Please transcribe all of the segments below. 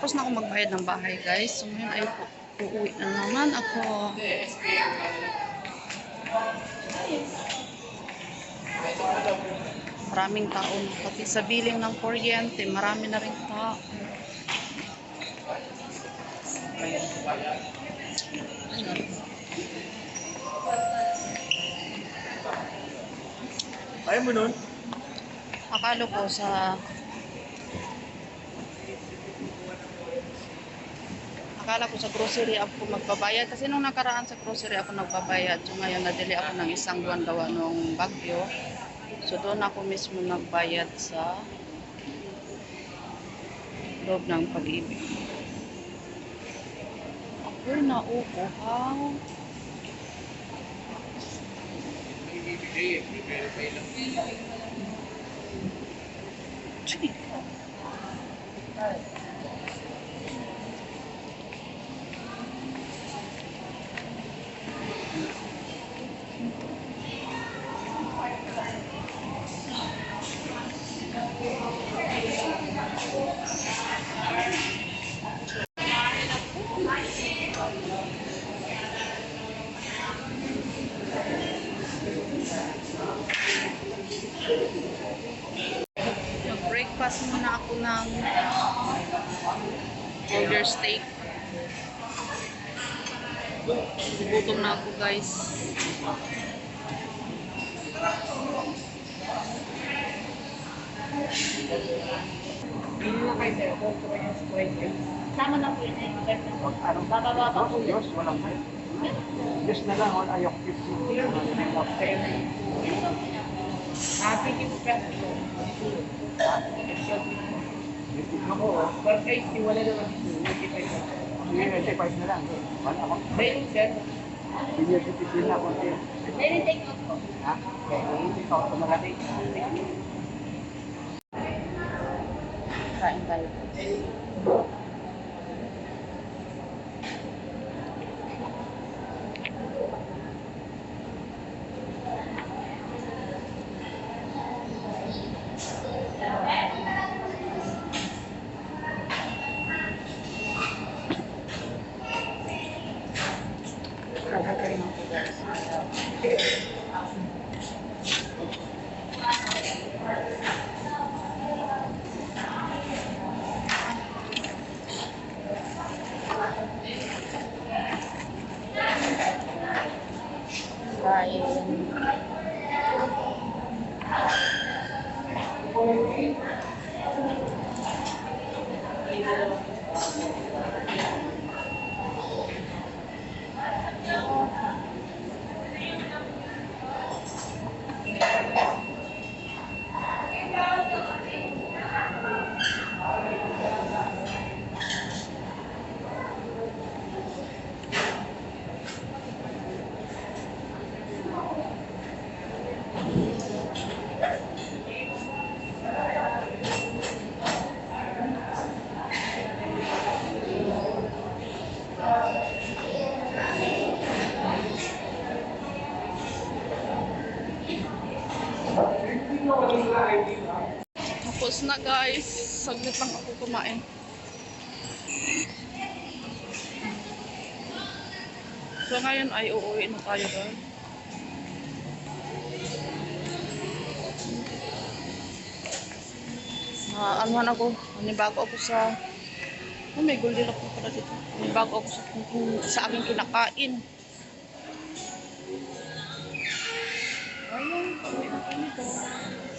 Tapos na ako magbayad ng bahay, guys. So, ngayon ay uuwi na naman ako. Maraming tao. Pati sa billing ng kuryente, marami na rin tao. Ayaw mo nun? Akala ko sa... Akala ko sa grocery ako magbabayad. Kasi nung nakaraan sa grocery ako nagbabayad. So ngayon nadili ako ng isang buwan gawa nung bagyo. So doon ako mismo nagbayad sa loob ng pag-ibig. Ako'y nauuhaw. Sige. Mag-breakfast muna ako ng burger steak. Gutom na ako guys. Sama na po yun eh. Ano? Bababa po yun. Diyos, walang kayo. Diyos na lang, ayok 50. Happy you ka. Ako, oh. Barkay, si wala naman dito. Sige, 85 na lang. Wala ako. Meron sir. Senior citizen na ako. Meron take out po. Ha? Kaya hindi ka ako marami. Kain tayo. Kakain ako guys. table. Tapos na guys. Saglit lang ako kumain. So ngayon ay uuwi na tayo doon. Na ano ako, nanibago ako sa Oh, may goldilocks na pala dito. Nanibago ako sa, sa aking kinakain. Ayun, pauwi na kami.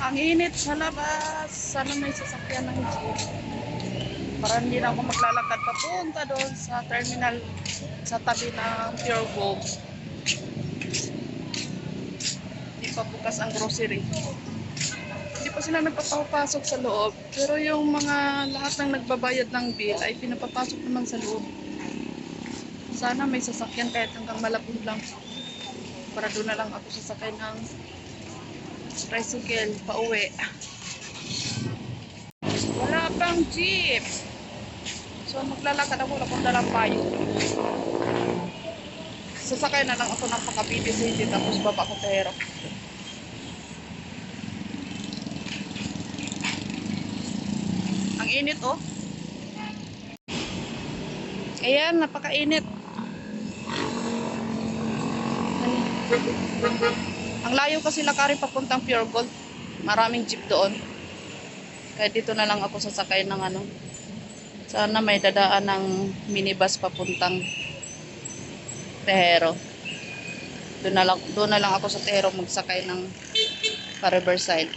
Ang init sa labas. Sana may sasakyan ng jeep. Para hindi na ako maglalakad papunta doon sa terminal sa tabi ng Pure Gold. Hindi pa bukas ang grocery. Hindi pa sila nagpapapasok sa loob. Pero yung mga lahat ng nagbabayad ng bill ay pinapapasok naman sa loob. Sana may sasakyan kahit hanggang malapit lang. Para doon na lang ako sasakay ng tricycle pa uwi. Wala pang jeep. So maglalakad ako, wala pang dalang payo. sasakay na lang ako ng Pakabiti City tapos baba ko Pero. Ang init oh. Ayan, napakainit. Ang layo kasi lakari papuntang Pure Gold. Maraming jeep doon. Kaya dito na lang ako sasakay ng ano. Sana may dadaan ng minibus papuntang Tehero. Doon na lang, doon na lang ako sa Tehero magsakay ng pa Riverside.